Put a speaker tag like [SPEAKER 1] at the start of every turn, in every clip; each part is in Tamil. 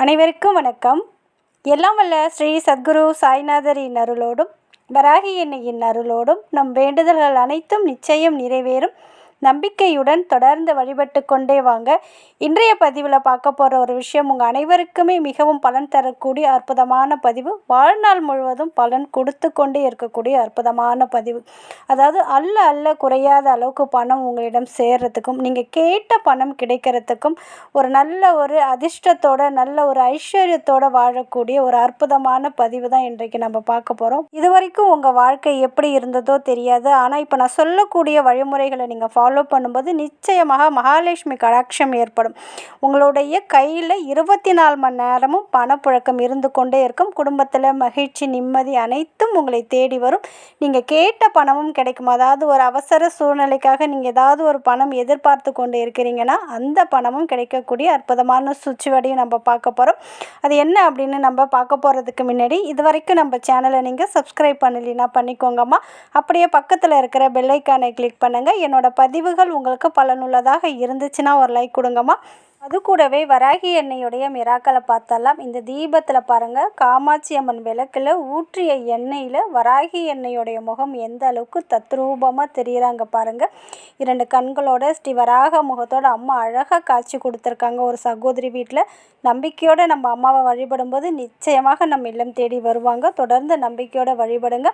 [SPEAKER 1] அனைவருக்கும் வணக்கம். எல்லாம் வல்ல ஸ்ரீ சத்குரு சாய்நாதரின் அருளோடும் வராகி எண்ணெயின் அருளோடும் நம் வேண்டுதல்கள் அனைத்தும் நிச்சயம் நிறைவேறும். நம்பிக்கையுடன் தொடர்ந்து வழிபட்டு கொண்டே வாங்க. இன்றைய பதிவில் பார்க்க போகிற ஒரு விஷயம் உங்கள் அனைவருக்குமே மிகவும் பலன் தரக்கூடிய அற்புதமான பதிவு. வாழ்நாள் முழுவதும் பலன் கொடுத்து கொண்டே இருக்கக்கூடிய அற்புதமான பதிவு. அதாவது அல்ல அல்ல குறையாத அளவுக்கு பணம் உங்களிடம் சேர்றதுக்கும் நீங்கள் கேட்ட பணம் கிடைக்கிறதுக்கும் ஒரு நல்ல ஒரு அதிர்ஷ்டத்தோட நல்ல ஒரு ஐஸ்வர்யத்தோட வாழக்கூடிய ஒரு அற்புதமான பதிவு தான் இன்றைக்கு நம்ம பார்க்க போகிறோம் இது வரைக்கும் உங்கள் வாழ்க்கை எப்படி இருந்ததோ தெரியாது. ஆனால் இப்போ நான் சொல்லக்கூடிய வழிமுறைகளை நீங்கள் ஃபாலோ ஃபாலோ பண்ணும்போது நிச்சயமாக மகாலட்சுமி கடாட்சம் ஏற்படும். உங்களுடைய கையில் இருபத்தி நாலு மணி நேரமும் பணப்புழக்கம் இருந்து கொண்டே இருக்கும். குடும்பத்தில் மகிழ்ச்சி நிம்மதி அனைத்தும் உங்களை தேடி வரும். நீங்கள் கேட்ட பணமும் கிடைக்கும். அதாவது ஒரு அவசர சூழ்நிலைக்காக நீங்கள் ஏதாவது ஒரு பணம் எதிர்பார்த்து கொண்டு இருக்கிறீங்கன்னா அந்த பணமும் கிடைக்கக்கூடிய அற்புதமான சுச்சுவடியும் நம்ம பார்க்க போகிறோம் அது என்ன அப்படின்னு நம்ம பார்க்க போகிறதுக்கு முன்னாடி இது வரைக்கும் நம்ம சேனலை நீங்கள் சப்ஸ்கிரைப் பண்ணலைன்னா பண்ணிக்கோங்கம்மா. அப்படியே பக்கத்தில் இருக்கிற பெல்லைக்கானை கிளிக் பண்ணுங்கள் என்னோட பதிவுகள் உங்களுக்கு பலனுள்ளதாக இருந்துச்சுன்னா ஒரு லைக் கொடுங்கம்மா. அது கூடவே வராகி எண்ணெயுடைய மிராக்களை பார்த்தலாம் இந்த தீபத்தில் பாருங்கள் காமாட்சி அம்மன் விளக்கில் ஊற்றிய எண்ணெயில் வராகி எண்ணெயுடைய முகம் எந்த அளவுக்கு தத்ரூபமாக தெரிகிறாங்க பாருங்கள் இரண்டு கண்களோட ஸ்ரீ வராக முகத்தோட அம்மா அழகாக காட்சி கொடுத்துருக்காங்க. ஒரு சகோதரி வீட்டில் நம்பிக்கையோடு நம்ம அம்மாவை வழிபடும்போது நிச்சயமாக நம்ம இல்லம் தேடி வருவாங்க. தொடர்ந்து நம்பிக்கையோடு வழிபடுங்க.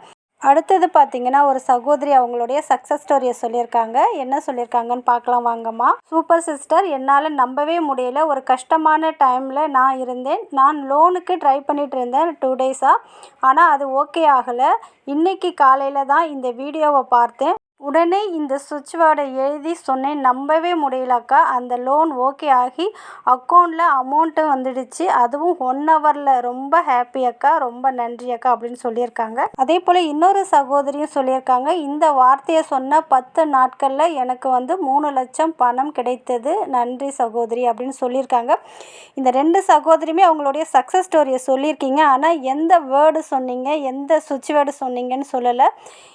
[SPEAKER 1] அடுத்தது பார்த்தீங்கன்னா ஒரு சகோதரி அவங்களுடைய சக்ஸஸ் ஸ்டோரியை சொல்லியிருக்காங்க. என்ன சொல்லியிருக்காங்கன்னு பார்க்கலாம் வாங்கம்மா. சூப்பர் சிஸ்டர் என்னால் நம்பவே முடியல. ஒரு கஷ்டமான டைமில் நான் இருந்தேன். நான் லோனுக்கு ட்ரை பண்ணிட்டு இருந்தேன் டூ டேஸாக ஆனால் அது ஓகே ஆகலை. இன்னைக்கு காலையில் தான் இந்த வீடியோவை பார்த்தேன். உடனே இந்த சுவிட்ச் வேர்டை எழுதி சொன்னேன். நம்பவே முடியலக்கா. அந்த லோன் ஓகே ஆகி அக்கௌண்ட்டில் அமௌண்ட்டு வந்துடுச்சு. அதுவும் ஒன் ஹவரில் ரொம்ப ஹாப்பி அக்கா. ரொம்ப நன்றி அக்கா அப்படின்னு சொல்லியிருக்காங்க. அதே போல் இன்னொரு சகோதரியும் சொல்லியிருக்காங்க. இந்த வார்த்தையை சொன்ன பத்து நாட்களில் எனக்கு வந்து மூணு லட்சம் பணம் கிடைத்தது. நன்றி சகோதரி அப்படின்னு சொல்லியிருக்காங்க. இந்த ரெண்டு சகோதரியுமே அவங்களுடைய சக்ஸஸ் ஸ்டோரியை சொல்லியிருக்கீங்க. ஆனால் எந்த வேர்டு சொன்னீங்க? எந்த சுவிட்ச் வேர்டு சொன்னீங்கன்னு சொல்லலை.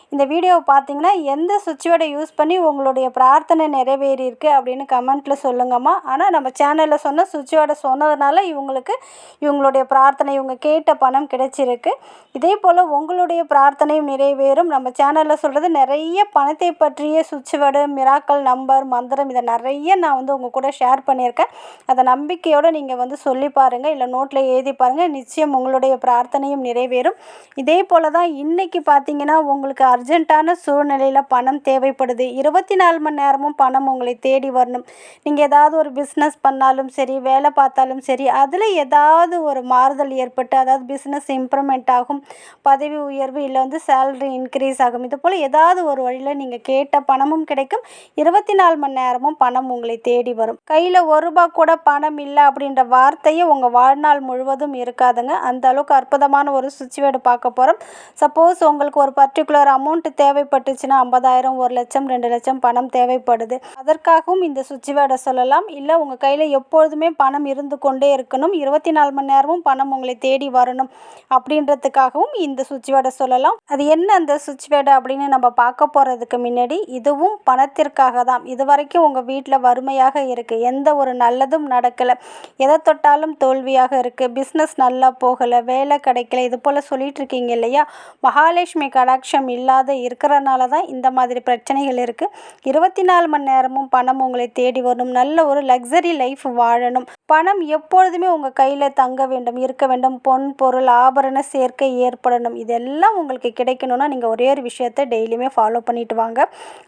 [SPEAKER 1] இந்த வீடியோவை பார்த்தீங்கன்னா எந்த சுவிட்சோட யூஸ் பண்ணி உங்களுடைய பிரார்த்தனை நிறைவேறியிருக்கு அப்படின்னு கமெண்ட்டில் சொல்லுங்கம்மா. ஆனால் நம்ம சேனலில் சொன்ன சுவிட்சோட சொன்னதுனால இவங்களுக்கு இவங்களுடைய பிரார்த்தனை இவங்க கேட்ட பணம் கிடைச்சிருக்கு. இதே போல் உங்களுடைய பிரார்த்தனையும் நிறைவேறும். நம்ம சேனலில் சொல்கிறது நிறைய பணத்தை பற்றிய சுவிட்ச் வேர்டு மிராக்கல் நம்பர் மந்திரம் இதை நிறைய நான் வந்து உங்கள் கூட ஷேர் பண்ணியிருக்கேன். அதை நம்பிக்கையோடு நீங்கள் வந்து சொல்லி பாருங்கள் இல்லை நோட்டில் எழுதி பாருங்கள் நிச்சயம் உங்களுடைய பிரார்த்தனையும் நிறைவேறும். இதே போல் தான் இன்றைக்கி பார்த்தீங்கன்னா உங்களுக்கு அர்ஜென்ட்டான சூழ்நிலையில் பணம் பணம் தேவைப்படுது. இருபத்தி நாலு மணி நேரமும் பணம் உங்களை தேடி வரணும். நீங்கள் ஏதாவது ஒரு பிஸ்னஸ் பண்ணாலும் சரி வேலை பார்த்தாலும் சரி அதில் ஏதாவது ஒரு மாறுதல் ஏற்பட்டு அதாவது பிஸ்னஸ் இம்ப்ரூவ்மெண்ட் ஆகும் பதவி உயர்வு இல்லை வந்து சேலரி இன்க்ரீஸ் ஆகும் இது போல் ஏதாவது ஒரு வழியில் நீங்கள் கேட்ட பணமும் கிடைக்கும். இருபத்தி நாலு மணி நேரமும் பணம் உங்களை தேடி வரும். கையில் ஒரு ரூபா கூட பணம் இல்லை அப்படின்ற வார்த்தையே உங்கள் வாழ்நாள் முழுவதும் இருக்காதுங்க. அந்த அளவுக்கு அற்புதமான ஒரு சுச்சுவேடு பார்க்க போகிறோம் சப்போஸ் உங்களுக்கு ஒரு பர்டிகுலர் அமௌண்ட் தேவைப்பட்டுச்சுன்னா ஐம்பதாயிரம் ஒரு லட்சம் ரெண்டு லட்சம் பணம் தேவைப்படுது. அதற்காகவும் இந்த சுவிட்ச் சொல்லலாம். இல்லை உங்கள் கையில் எப்பொழுதுமே பணம் இருந்து கொண்டே இருக்கணும். இருபத்தி நாலு மணி நேரமும் பணம் உங்களை தேடி வரணும் அப்படின்றதுக்காகவும் இந்த சுவிட்ச் சொல்லலாம். அது என்ன அந்த சுவிட்ச் அப்படின்னு நம்ம பார்க்க போகிறதுக்கு முன்னாடி இதுவும் பணத்திற்காக தான். இது வரைக்கும் உங்கள் வீட்டில் வறுமையாக இருக்குது எந்த ஒரு நல்லதும் நடக்கலை. எதை தொட்டாலும் தோல்வியாக இருக்குது பிஸ்னஸ் நல்லா போகலை. வேலை கிடைக்கல. இது போல் சொல்லிட்டு இருக்கீங்க இல்லையா? மகாலட்சுமி கடாட்சம் இல்லாத இருக்கிறனால தான் இந்த மாதிரி பிரச்சனைகள் இருக்குது இருபத்தி நாலு மணி நேரமும் பணம் உங்களை தேடி வரும் நல்ல ஒரு லக்ஸரி லைஃப் வாழணும். பணம் எப்பொழுதுமே உங்கள் கையில் தங்க வேண்டும் இருக்க வேண்டும். பொன் பொருள் ஆபரண சேர்க்கை ஏற்படணும். இதெல்லாம் உங்களுக்கு கிடைக்கணும்னா நீங்கள் ஒரே ஒரு விஷயத்தை டெய்லியுமே ஃபாலோ பண்ணிட்டு வாங்க.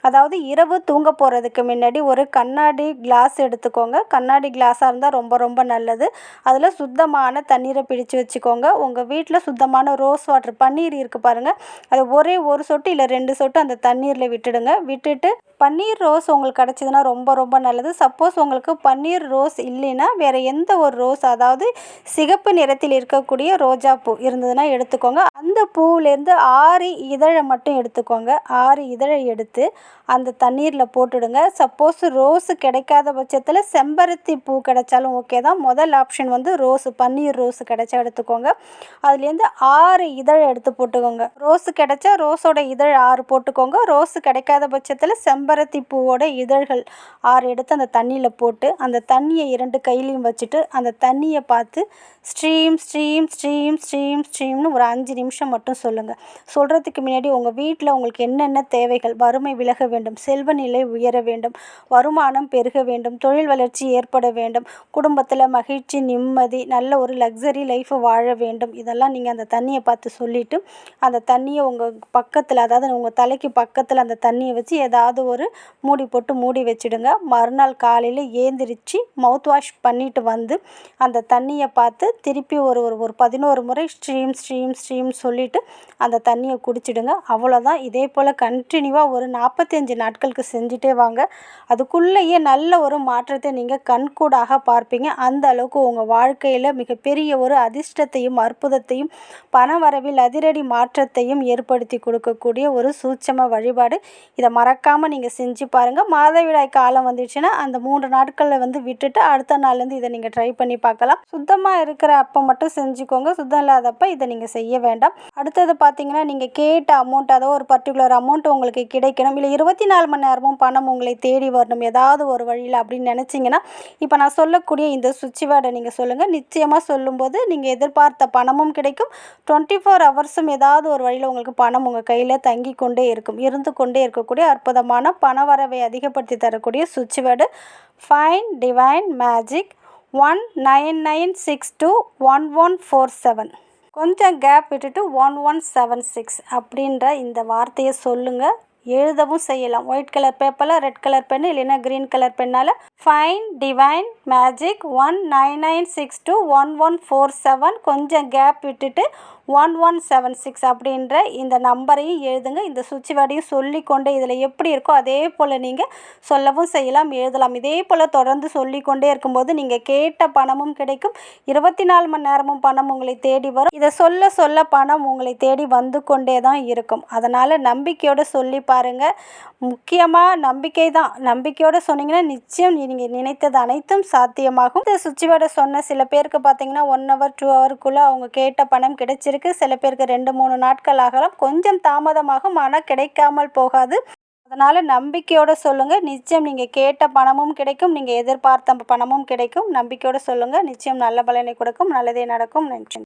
[SPEAKER 1] அதாவது இரவு தூங்க போகிறதுக்கு முன்னாடி ஒரு கண்ணாடி கிளாஸ் எடுத்துக்கோங்க. கண்ணாடி கிளாஸாக இருந்தால் ரொம்ப ரொம்ப நல்லது. அதில் சுத்தமான தண்ணீரை பிடிச்சு வச்சுக்கோங்க. உங்கள் வீட்டில் சுத்தமான ரோஸ் வாட்டர் பன்னீர் இருக்குது பாருங்கள் அது ஒரே ஒரு சொட்டு இல்லை ரெண்டு சொட்டு அந்த தண்ணீரில் விட்டுடுங்க. விட்டுட்டு பன்னீர் ரோஸ் உங்களுக்கு கிடச்சிதுன்னா ரொம்ப ரொம்ப நல்லது. சப்போஸ் உங்களுக்கு பன்னீர் ரோஸ் இல்லைன்னா வேறு எந்த ஒரு ரோஸ் அதாவது சிகப்பு நிறத்தில் இருக்கக்கூடிய ரோஜா பூ இருந்ததுன்னா எடுத்துக்கோங்க. அந்த பூவிலேருந்து ஆறு இதழை மட்டும் எடுத்துக்கோங்க. ஆறு இதழை எடுத்து அந்த தண்ணீரில் போட்டுடுங்க. சப்போஸ் ரோஸு கிடைக்காத பட்சத்தில் செம்பருத்தி பூ கிடைச்சாலும் ஓகே தான். முதல் ஆப்ஷன் வந்து ரோஸு பன்னீர் ரோஸு கிடைச்சா எடுத்துக்கோங்க. அதுலேருந்து ஆறு இதழ் எடுத்து போட்டுக்கோங்க. ரோஸு கிடைச்சா ரோஸோட இதழ் ஆறு போட்டுக்கோங்க. ரோஸு கிடைக்காத பட்சத்தில் செம்பருத்தி பூவோட இதழ்கள் ஆறு எடுத்து அந்த தண்ணியில் போட்டு அந்த தண்ணியை இரண்டு கையிலையும் தண்ணியும் வச்சுட்டு அந்த தண்ணியை பார்த்து ஸ்ட்ரீம் ஸ்ட்ரீம் ஸ்ட்ரீம் ஸ்ட்ரீம் ஸ்ட்ரீம்னு ஒரு அஞ்சு நிமிஷம் மட்டும் சொல்லுங்கள் சொல்கிறதுக்கு முன்னாடி உங்கள் வீட்டில் உங்களுக்கு என்னென்ன தேவைகள்? வறுமை விலக வேண்டும் செல்வ நிலை உயர வேண்டும் வருமானம் பெருக வேண்டும் தொழில் வளர்ச்சி ஏற்பட வேண்டும் குடும்பத்தில் மகிழ்ச்சி நிம்மதி நல்ல ஒரு லக்ஸரி லைஃப்பை வாழ வேண்டும். இதெல்லாம் நீங்கள் அந்த தண்ணியை பார்த்து சொல்லிவிட்டு அந்த தண்ணியை உங்கள் பக்கத்தில் அதாவது உங்கள் தலைக்கு பக்கத்தில் அந்த தண்ணியை வச்சு ஏதாவது ஒரு மூடி போட்டு மூடி வச்சுடுங்க. மறுநாள் காலையில் ஏந்திரிச்சு மவுத் வாஷ் பண்ணிட்டு வந்து அந்த தண்ணியை பார்த்து திருப்பி ஒரு ஒரு ஒரு பதினோரு முறை ஸ்ட்ரீம் ஸ்ட்ரீம் ஸ்ட்ரீம் சொல்லிவிட்டு அந்த தண்ணியை குடிச்சிடுங்க. அவ்வளோதான். இதே போல் கண்டினியூவாக ஒரு நாற்பத்தஞ்சு நாட்களுக்கு செஞ்சுட்டே வாங்க. அதுக்குள்ளேயே நல்ல ஒரு மாற்றத்தை நீங்கள் கண்கூடாக பார்ப்பீங்க. அந்த அளவுக்கு உங்கள் வாழ்க்கையில் மிகப்பெரிய ஒரு அதிர்ஷ்டத்தையும் அற்புதத்தையும் பண வரவில் அதிரடி மாற்றத்தையும் ஏற்படுத்தி கொடுக்கக்கூடிய ஒரு சூட்சம வழிபாடு. இதை மறக்காமல் நீங்கள் செஞ்சு பாருங்கள் மாதவிடாய் காலம் வந்துடுச்சுன்னா அந்த மூன்று நாட்களில் வந்து விட்டுட்டு அடுத்த நாள்லேருந்து இதை நீங்கள் ட்ரை பண்ணி பார்க்கலாம். சுத்தமாக இருக்கிற அப்போ மட்டும் செஞ்சுக்கோங்க. சுத்தம் இல்லாதப்ப இதை நீங்கள் செய்ய வேண்டாம். அடுத்தது பார்த்தீங்கன்னா நீங்கள் கேட்ட அமௌண்ட் அதாவது ஒரு பர்டிகுலர் அமௌண்ட் உங்களுக்கு கிடைக்கணும். இல்லை இருபத்தி நாலு மணி நேரமும் பணம் உங்களை தேடி வரணும். ஏதாவது ஒரு வழியில் அப்படின்னு நினச்சிங்கன்னா இப்போ நான் சொல்லக்கூடிய இந்த சுவிட்ச் வேர்டை நீங்கள் சொல்லுங்கள் நிச்சயமாக சொல்லும்போது நீங்கள் எதிர்பார்த்த பணமும் கிடைக்கும். டுவெண்ட்டி ஃபோர் ஹவர்ஸும் ஏதாவது ஒரு வழியில் உங்களுக்கு பணம் உங்கள் கையில் தங்கி கொண்டே இருக்கும். இருந்து கொண்டே இருக்கக்கூடிய அற்புதமான பண வரவை அதிகப்படுத்தி தரக்கூடிய சுவிட்ச் word. Fine divine magic one nine nine six two one one four seven கொஞ்சம் கேப் விட்டுட்டு ஒன் ஒன் செவன் சிக்ஸ் அப்படின்ற இந்த வார்த்தையை சொல்லுங்கள் எழுதவும் செய்யலாம். ஒயிட் கலர் பேப்பரில் ரெட் கலர் பென் இல்லைன்னா green colour பென்னால் fine divine magic one nine nine six two one one four seven கொஞ்சம் கேப் விட்டுட்டு ஒன் ஒன் செவன் சிக்ஸ் அப்படின்ற இந்த நம்பரையும் எழுதுங்க. இந்த சுவிட்ச் வேர்டையும் சொல்லிக்கொண்டே இதில் எப்படி இருக்கோ அதே போல் நீங்கள் சொல்லவும் செய்யலாம் எழுதலாம். இதே போல் தொடர்ந்து சொல்லிக்கொண்டே இருக்கும்போது நீங்கள் கேட்ட பணமும் கிடைக்கும். இருபத்தி நாலு மணி நேரமும் பணம் உங்களை தேடி வரும். இதை சொல்ல சொல்ல பணம் உங்களை தேடி வந்து கொண்டே தான் இருக்கும். அதனால் நம்பிக்கையோடு சொல்லி பாருங்கள் முக்கியமாக நம்பிக்கை தான். நம்பிக்கையோடு சொன்னீங்கன்னா நிச்சயம் நீங்கள் நினைத்தது அனைத்தும் சாத்தியமாகும். இந்த சுவிட்ச் வேர்டை சொன்ன சில பேருக்கு பார்த்தீங்கன்னா ஒன் ஹவர் டூ ஹவருக்குள்ளே அவங்க கேட்ட பணம் கிடைச்சிருக்கு. சில பேருக்கு ரெண்டு மூணு நாட்கள் ஆகலாம். கொஞ்சம் தாமதமாகும் ஆனால் கிடைக்காமல் போகாது. அதனால் நம்பிக்கையோடு சொல்லுங்கள் நிச்சயம் நீங்கள் கேட்ட பணமும் கிடைக்கும். நீங்கள் எதிர்பார்த்த பணமும் கிடைக்கும். நம்பிக்கையோடு சொல்லுங்கள் நிச்சயம் நல்ல பலனை கொடுக்கும். நல்லதே நடக்கும். நன்றி.